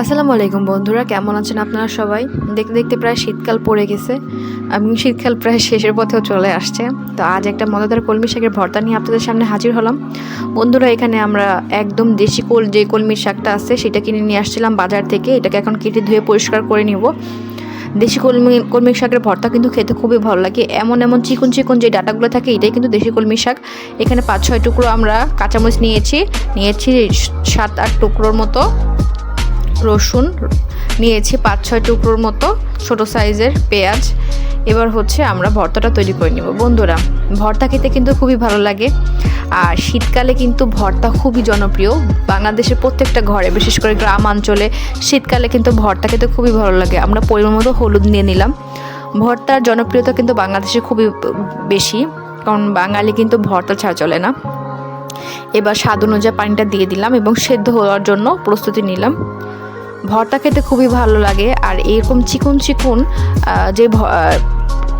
আসসালামু আলাইকুম বন্ধুরা, কেমন আছেন আপনারা সবাই? দেখতে দেখতে প্রায় শীতকাল পড়ে গেছে, এবং শীতকাল প্রায় শেষের পথেও চলে আসছে। তো আজ একটা মজাদার কলমি শাকের ভর্তা নিয়ে আপনাদের সামনে হাজির হলাম। বন্ধুরা, এখানে আমরা একদম দেশি কোল যে কলমির শাকটা আছে, সেটা কিনে নিয়ে আসছিলাম বাজার থেকে। এটাকে এখন কেটে ধুয়ে পরিষ্কার করে নিব। দেশি কলমি কলমি শাকের ভর্তা কিন্তু খেতে খুবই ভালো লাগে। এমন এমন চিকন চিকন যে ডাটাগুলো থাকে, এটাই কিন্তু দেশি কলমি শাক। এখানে পাঁচ ছয় টুকরো আমরা কাঁচামরিচ নিয়েছি। নিয়েছি সাত আট টুকরোর মতো। রসুন নিয়েছি পাঁচ ছয় টুকরোর মতো, ছোট সাইজের পেঁয়াজ। এবার হচ্ছে আমরা ভর্তাটা তৈরি করে নিব। বন্ধুরা, ভর্তা খেতে কিন্তু খুবই ভালো লাগে। আর শীতকালে কিন্তু ভর্তা খুবই জনপ্রিয়। বাংলাদেশের প্রত্যেকটা ঘরে, বিশেষ করে গ্রাম অঞ্চলে, শীতকালে কিন্তু ভর্তা খেতে খুবই ভালো লাগে। আমরা পরিমাণ মতো হলুদ নিয়ে নিলাম। ভর্তার জনপ্রিয়তা কিন্তু বাংলাদেশে খুবই বেশি, কারণ বাঙালি কিন্তু ভর্তা ছাড়া চলে না। এবার স্বাদ অনুযায়ী পানিটা দিয়ে দিলাম এবং সেদ্ধ হওয়ার জন্য প্রস্তুতি নিলাম। ভর্তা খেতে খুবই ভালো লাগে। আর এরকম চিকন চিকন যে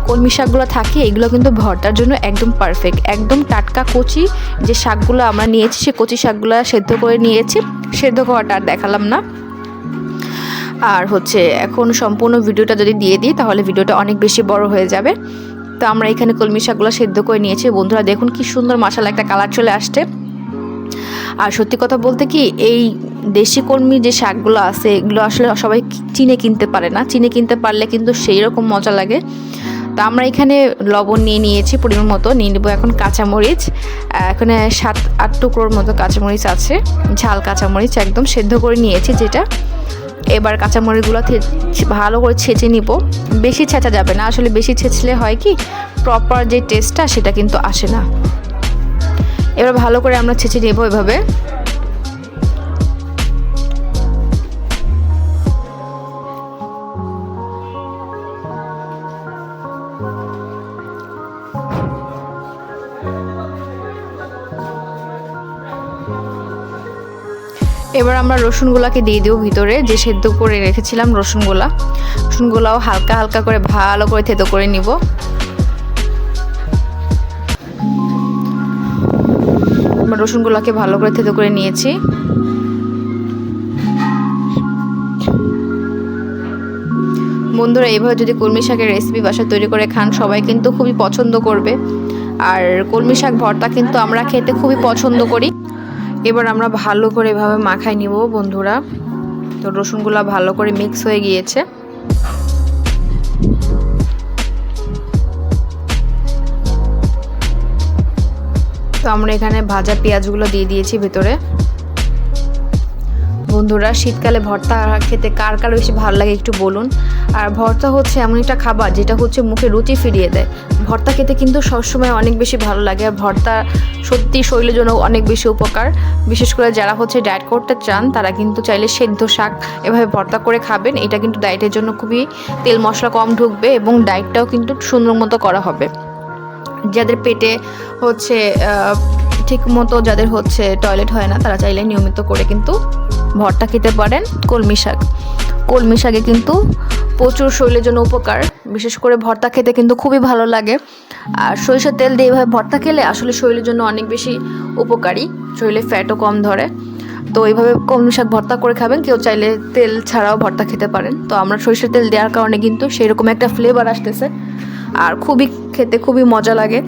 কলমি শাকগুলো থাকে, এগুলো কিন্তু ভর্তার জন্য একদম পারফেক্ট একদম টাটকা কচি যে শাকগুলো আমরা নিয়েছি, সে কচি শাকগুলো সেদ্ধ করে নিয়েছি। সেদ্ধ করাটা আর দেখালাম না। আর হচ্ছে, এখন সম্পূর্ণ ভিডিওটা যদি দিয়ে দিই, তাহলে ভিডিওটা অনেক বেশি বড় হয়ে যাবে। তো আমরা এখানে কলমি শাকগুলো সেদ্ধ করে নিয়েছি। বন্ধুরা, দেখুন কি সুন্দর মশালা একটা কালার চলে আসছে। আর সত্যি কথা বলতে কি, এই দেশি কর্মী যে শাকগুলো আছে, এগুলো আসলে সবাই চিনে কিনতে পারে না। চিনে কিনতে পারলে কিন্তু সেই রকম মজা লাগে। তো আমরা এখানে লবণ নিয়ে নিয়েছি পরিমাণ মতো, নিয়ে নেব এখন কাঁচামরিচ। এখানে সাত, আট টুকরোর মতো কাঁচামরিচ আছে, ঝাল কাঁচামরিচ একদম সেদ্ধ করে নিয়েছি যেটা। এবার কাঁচামরিচগুলো ভালো করে ছেঁচে নিব। বেশি ছেঁচা যাবে না, আসলে বেশি ছেঁচলে হয় কি প্রপার যে টেস্টটা সেটা কিন্তু আসে না। এবার ভালো করে আমরা ছেঁচে নেব এভাবে। এবার আমরা রসুনগুলাকে দিয়ে দেবো ভিতরে। যে সেদ্ধ করে রেখেছিলাম রসুনগুলা। রসুনগুলাও হালকা হালকা করে ভালো করে থেতো করে নিব। রসুনগুলোকে ভালো করে থেতো করে নিয়েছি। বন্ধুরা এইভাবে যদি কলমি শাকের রেসিপি বাসা তৈরি করে খান, সবাই কিন্তু খুবই পছন্দ করবে। আর কলমি শাক ভর্তা কিন্তু আমরা খেতে খুবই পছন্দ করি। এবার আমরা ভালো করে এভাবে মাখায় নিব, বন্ধুরা। তো রসুনগুলো ভালো করে মিক্স হয়ে গিয়েছে। তো আমরা এখানে ভাজা পেঁয়াজগুলো দিয়ে দিয়েছি ভেতরে। বন্ধুরা, শীতকালে ভর্তা খেতে কার কার বেশি ভালো লাগে একটু বলুন। আর ভর্তা হচ্ছে এমন একটা খাবার যেটা হচ্ছে মুখে রুচি ফিরিয়ে দেয়। ভর্তা খেতে কিন্তু সবসময় অনেক বেশি ভালো লাগে আর ভর্তা সত্যি শরীরের জন্য অনেক বেশি উপকার। বিশেষ করে যারা হচ্ছে ডায়েট করতে চান, তারা কিন্তু চাইলে সেদ্ধ শাক এভাবে ভর্তা করে খাবেন। এটা কিন্তু ডায়েটের জন্য খুবই তেল মশলা কম ঢুকবে এবং ডায়েটটাও কিন্তু সুন্দর মতো করা হবে। যাদের পেটে হচ্ছে ঠিক মতো যাদের হচ্ছে টয়লেট হয় না, তারা চাইলে নিয়মিত করে কিন্তু ভর্তা খেতে পারেন কলমি শাক। কলমি শাকে কিন্তু প্রচুর শরীরের জন্য উপকার। বিশেষ করে ভর্তা খেতে কিন্তু খুবই ভালো লাগে। আর সরিষার তেল দিয়ে এভাবে ভর্তা খেলে আসলে শরীরের জন্য অনেক বেশি উপকারী। শরীরে ফ্যাটও কম ধরে। তো এইভাবে কলমি শাক ভর্তা করে খাবেন। কেউ চাইলে তেল ছাড়াও ভর্তা খেতে পারেন। তো আমরা সরিষার তেল দেওয়ার কারণে কিন্তু সেরকম একটা ফ্লেভার আসতেছে। আর খুবই খেতে খুবই মজা লাগে।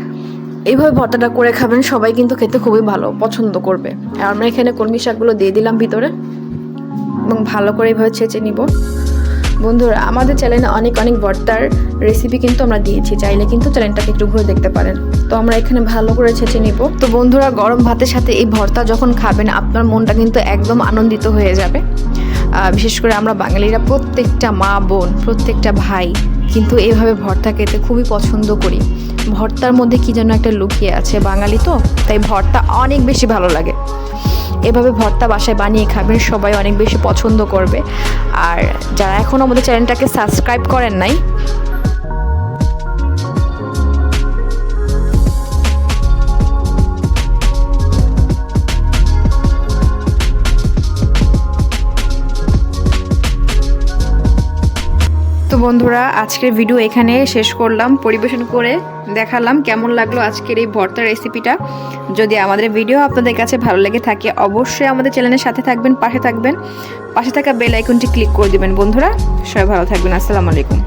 এইভাবে ভর্তাটা করে খাবেন, সবাই কিন্তু খেতে খুবই ভালো পছন্দ করবে। আর আমরা এখানে কলমি শাকগুলো দিয়ে দিলাম ভিতরে এবং ভালো করে এইভাবে ছেঁচে নিব। বন্ধুরা, আমাদের চ্যানেলে অনেক অনেক ভর্তার রেসিপি কিন্তু আমরা দিয়েছি, চাইলে কিন্তু চ্যানেলটাকে একটু ঘুরে দেখতে পারেন। তো আমরা এখানে ভালো করে ছেঁচে নিব। তো বন্ধুরা, গরম ভাতের সাথে এই ভর্তা যখন খাবেন, আপনার মনটা কিন্তু একদম আনন্দিত হয়ে যাবে। বিশেষ করে আমরা বাঙালিরা প্রত্যেকটা মা, বোন, প্রত্যেকটা ভাই কিন্তু এভাবে ভর্তা খেতে খুবই পছন্দ করি। ভর্তার মধ্যে কী যেন একটা লুকিয়ে আছে বাঙালি তো, তাই ভর্তা অনেক বেশি ভালো লাগে। এভাবে ভর্তা বাসায় বানিয়ে খাবেন, সবাই অনেক বেশি পছন্দ করবে। আর যারা এখনও আমাদের চ্যানেলটাকে সাবস্ক্রাইব করেন নাই তো বন্ধুরা, আজকের ভিডিও এখানে শেষ করলাম। পরিবেশন করে দেখালাম কেমন লাগল আজকের এই ভর্তা রেসিপিটা যদি আমাদের ভিডিও আপনাদের কাছে ভালো লেগে থাকে, অবশ্যই আমাদের চ্যানেলের সাথে থাকবেন, পাশে থাকবেন। পাশে থাকা বেল আইকনটি ক্লিক করে দেবেন, বন্ধুরা। সবাই ভালো থাকবেন, আসসালামু আলাইকুম।